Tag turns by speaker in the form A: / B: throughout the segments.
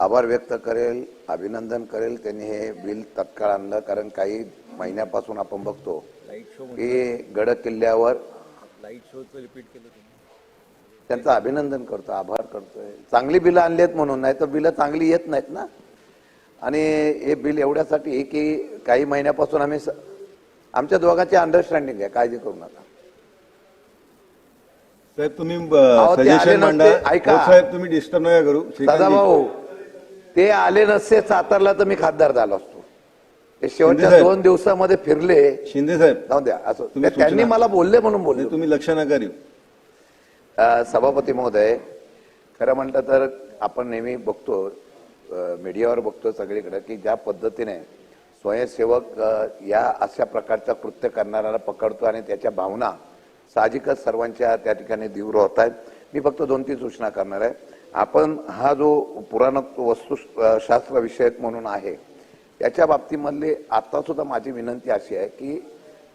A: आभार व्यक्त करेल अभिनंदन करेल त्यांनी हे बिल तत्काळ आणलं कारण काही महिन्यापासून आपण बघतो की गड किल्ल्यावर
B: लाइट शोचं रिपीट केलं तुम्ही.
A: त्यांचं अभिनंदन करतो आभार करतोय. चांगली बिलं आणली आहेत म्हणून नाही तर बिलं चांगली येत नाहीत ना? आणि हे बिल एवढ्यासाठी की काही महिन्यापासून आम्ही आमच्या दोघांची अंडरस्टँडिंग आहे काळजी करू नका.
C: साहेब तुम्ही
A: अहो, ते आले
C: सजेशन
A: नसते,
C: मांडा.
A: ऐका.
C: हो, साहेब तुम्ही डिस्टर्ब नका करू. श्रीकांतजी.
A: सदाभाऊ ते आले नसते सातारला तर मी खासदार झालो असतो. ते शेवटच्या
C: साहेब.
A: दोन दिवसामध्ये फिरले.
C: शिंदे साहेब
A: जाऊ द्या असं.
C: तुम्ही
A: ते त्यांनी
C: सूचना-
A: मला बोलले म्हणून बोलले
C: नाही, तुम्ही लक्ष नका देऊ.
A: अ, सभापती महोदय खरं म्हटलं तर आपण नेहमी बघतो अ, मीडियावर बघतो सगळीकडे की ज्या पद्धतीने स्वयंसेवक अ, या अशा प्रकारचं कृत्य करणाऱ्याला पकडतो आणि त्याच्या भावना साहजिकच सर्वांच्या त्या ठिकाणी तीव्र होत आहेत. मी फक्त दोन तीन सूचना करणार आहे. आपण हा जो पुराण वस्तू शास्त्र विषयक म्हणून आहे याच्या बाबतीमधली आता सुद्धा माझी विनंती अशी आहे की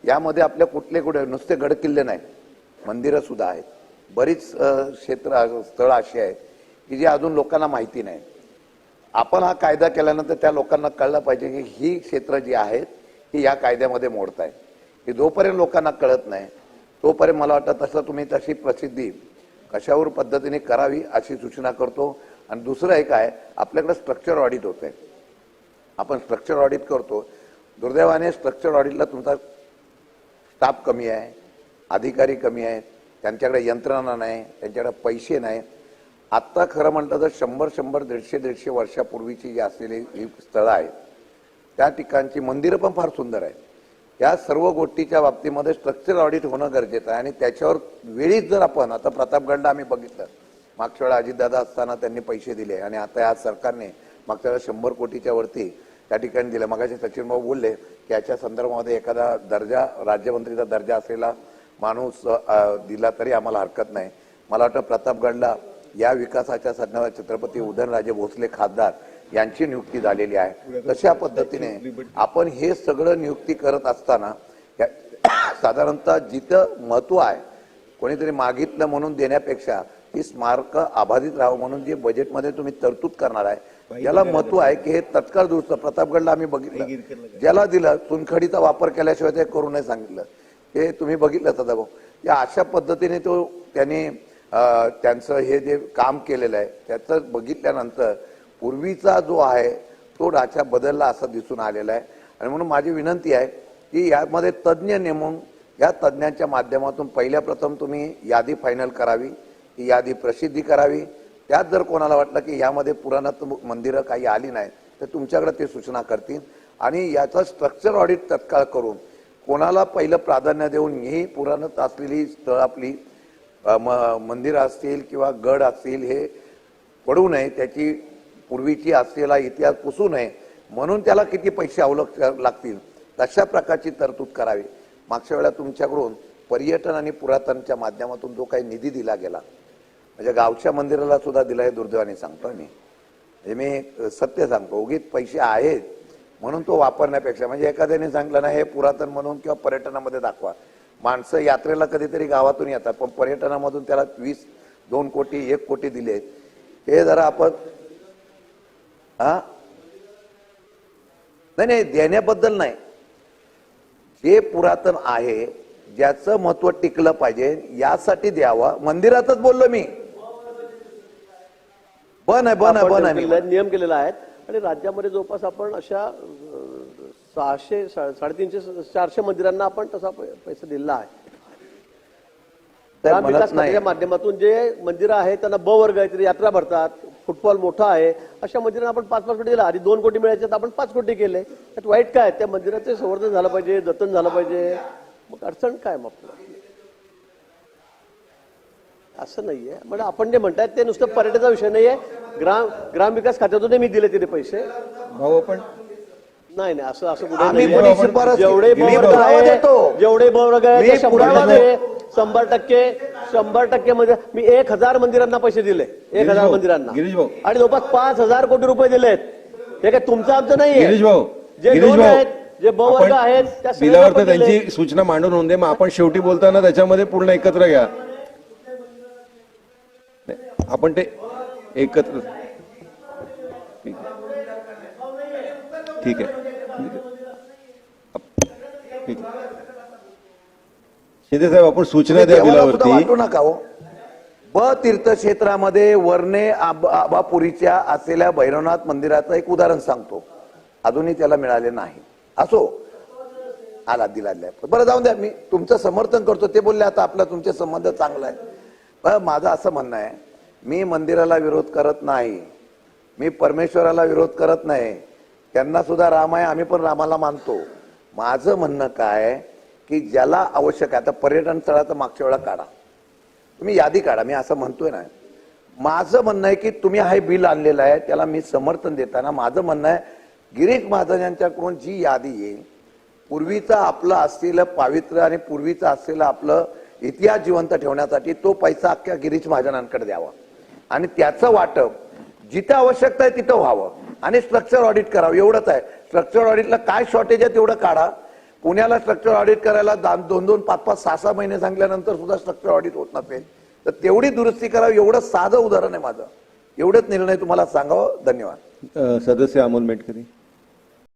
A: यामध्ये आपल्या कुठले कुठे नुसते गडकिल्ले नाही मंदिरं सुद्धा आहेत. बरीच क्षेत्र स्थळं अशी आहेत की जी अजून लोकांना माहिती नाही. आपण हा कायदा केल्यानंतर त्या लोकांना कळलं पाहिजे की ही क्षेत्र जी आहेत ही या कायद्यामध्ये मोडत आहे की जोपर्यंत लोकांना कळत नाही तोपर्यंत मला वाटतं तसं तुम्ही तशी प्रसिद्धी कशावर पद्धतीने करावी अशी सूचना करतो. आणि दुसरं एक आहे आपल्याकडे स्ट्रक्चर ऑडिट होत. आहे आपण स्ट्रक्चर ऑडिट करतो. दुर्दैवाने स्ट्रक्चर ऑडिटला तुमचा स्टाफ कमी आहे अधिकारी कमी आहेत त्यांच्याकडे यंत्रणा नाही त्यांच्याकडे पैसे नाही. आत्ता खरं म्हटलं तर शंभर शंभर दीडशे दीडशे वर्षापूर्वीची जी असलेली ही स्थळं आहेत त्या ठिकाणची मंदिरं पण फार सुंदर आहेत. या सर्व गोष्टीच्या बाबतीमध्ये स्ट्रक्चर ऑडिट होणं गरजेचं आहे. आणि त्याच्यावर वेळीच जर आपण आता प्रतापगड आम्ही बघितलं. मागच्या वेळा अजितदादा असताना त्यांनी पैसे दिले. आणि आता या सरकारने मागच्या वेळा शंभर कोटीच्या वरती त्या ठिकाणी दिलं. मगाशी सचिन भाऊ बोलले की याच्या संदर्भामध्ये एखादा दर्जा राज्यमंत्रीचा दर्जा असलेला माणूस दिला तरी आम्हाला हरकत नाही. मला वाटतं प्रतापगडला या विकासाच्या संदर्भात छत्रपती उदयनराजे भोसले खासदार यांची नियुक्ती झालेली आहे. तशा पद्धतीने आपण हे सगळं नियुक्ती करत असताना साधारणतः जिथं महत्त्व आहे कोणीतरी मागितलं म्हणून देण्यापेक्षा ही स्मारक अबाधित राहावं म्हणून जे बजेटमध्ये तुम्ही तरतूद करणार आहे याला महत्त्व आहे की हे तत्काळ दुरुस्त प्रतापगडला आम्ही बघितलं. ज्याला दिलं चुनखडीचा वापर केल्याशिवाय ते करू नये सांगितलं. हे तुम्ही बघितलं सदाभाऊ या अशा पद्धतीने तो त्यांनी त्यांचं हे जे काम केलेलं आहे त्याचं बघितल्यानंतर पूर्वीचा जो आहे तो ढाचा बदलला असा दिसून आलेला आहे. आणि म्हणून माझी विनंती आहे की यामध्ये तज्ज्ञ नेमून या तज्ज्ञांच्या माध्यमातून पहिल्या प्रथम तुम्ही यादी फायनल करावी ही यादी प्रसिद्धी करावी. त्यात जर कोणाला वाटलं की यामध्ये पुराणात मंदिरं काही आली नाही तर तुमच्याकडे ते सूचना करतील. आणि याचं स्ट्रक्चर ऑडिट तत्काळ करून कोणाला पहिलं प्राधान्य देऊन ही पुराणात असलेली स्थळ आपली म- मंदिरं असतील किंवा गड असतील हे पडू नये त्याची पूर्वीची असलेला इतिहास पुसू नये म्हणून त्याला किती पैसे अवलक्ष लागतील? तशा प्रकारची तरतूद करावी. मागच्या वेळा तुमच्याकडून पर्यटन आणि पुरातनच्या माध्यमातून जो काही निधी दिला गेला म्हणजे गावच्या मंदिराला सुद्धा दिला हे दुर्दैवाने सांगतो मी. हे मी सत्य सांगतो. उगीत पैसे आहेत म्हणून तो वापरण्यापेक्षा म्हणजे एखाद्याने सांगितलं ना हे पुरातन म्हणून किंवा पर्यटनामध्ये दाखवा. माणसं यात्रेला कधीतरी गावातून येतात पण पर्यटनामधून त्याला वीस दोन कोटी एक कोटी दिले हे जरा आपण हा? नाही नाही देण्याबद्दल नाही. जे पुरातन आहे ज्याचं महत्त्व टिकलं पाहिजे यासाठी द्यावं. मंदिरातच बोललो मी. बन आहे बन आहे बन आहे
D: नियम केलेला आहे आणि राज्यामध्ये जवळपास आपण अशा सहाशे साडेतीनशे चारशे मंदिरांना आपण तसा पैसा दिलेला आहे. माध्यमातून जे मंदिरं आहेत त्यांना ब वर्ग यात्रा भरतात. फुटबॉल मोठा आहे अशा मंदिरांना आपण पाच पाच कोटी दिला. आधी दोन कोटी मिळायचे तर आपण पाच कोटी केले. त्यात वाईट काय? त्या मंदिराचे संवर्धन झालं पाहिजे जतन झालं पाहिजे. मग अडचण काय मग आपलं? असं नाहीये. म्हणजे आपण जे म्हणतायत ते नुसतं पर्यटनाचा विषय नाहीये. ग्राम ग्रामविकास खात्यातून मी दिले तिथे पैसे.
C: भाऊ आपण
D: नाही नाही असं असं कुठे
A: आम्ही
D: नाहीये.
A: पण शिफारस
D: जेवढे
A: मी
D: बवर्ग
A: पुरावा
D: आहे
A: देतो.
D: जेवढे
A: मी पुरावा
D: शंभर टक्के शंभर टक्के म्हणजे मी एक हजार मंदिरांना पैसे दिले एक हजार मंदिरांना
C: गिरीश भाऊ.
D: आणि जवळपास पाच हजार कोटी रुपये दिलेत हे काय तुमचं आमचं नाहीये
C: गिरीश भाऊ
D: जे
C: गिरीश
D: दोन
C: भाऊ
D: आहेत जे ब वर्ग
C: आपण
D: आहेत त्या सगळ्यांना
C: बिलावर तर
D: पण दिले.
C: त्यांची सूचना मांडून होऊन दे मग आपण शेवटी बोलताना त्याच्यामध्ये पूर्ण एकत्र घ्या नाही, आपण ते एकत्र ठीक आहे. ठीक आहे ठीक आहे. शिंदे साहेब आपण सूचना द्या बिलावरती.
A: नका हो. ब तीर्थक्षेत्रामध्ये वर्णे आब- आबापुरीच्या असलेल्या भैरवनाथ मंदिराचं एक उदाहरण सांगतो. अजूनही त्याला मिळाले नाही. असो. आला दिला बरं जाऊन द्या. मी तुमचं समर्थन करतो. ते बोलले आता आपला तुमचे संबंध चांगला आहे. पण माझं असं म्हणणं आहे मी मंदिराला विरोध करत नाही. मी परमेश्वराला विरोध करत नाही. त्यांना सुद्धा राम आहे आम्ही पण रामाला मानतो. माझं म्हणणं काय आहे, की ज्याला आवश्यक आहे. आता पर्यटन स्थळाचं मागच्या वेळा काढा. तुम्ही यादी काढा. मी असं म्हणतोय ना. माझं म्हणणं आहे की तुम्ही हा बिल आणलेलं आहे त्याला मी समर्थन देताना माझं म्हणणं आहे गिरीश महाराजांच्याकडून जी यादी येईल पूर्वीचा आपलं असलेलं पावित्र्य आणि पूर्वीचं असलेलं आपलं इतिहास जिवंत ठेवण्यासाठी तो पैसा अख्ख्या गिरीश महाजनांकडे द्यावा. आणि त्याचं वाटप जिथं आवश्यकता आहे तिथं व्हावं. आणि स्ट्रक्चर ऑडिट करावं. एवढंच आहे. स्ट्रक्चर ऑडिटला काय शॉर्टेज आहे तेवढं काढा. पुण्याला स्ट्रक्चर ऑडिट करायला दा- दोन दोन पाच पाच सहा सहा महिने सांगल्यानंतर सुद्धा स्ट्रक्चर ऑडिट होत नसेल. तर तेवढी दुरुस्ती करावी एवढं साधं उदाहरण आहे माझं. एवढंच निर्णय तुम्हाला सांगावं. धन्यवाद.
C: सदस्य अमोल मेटकरी.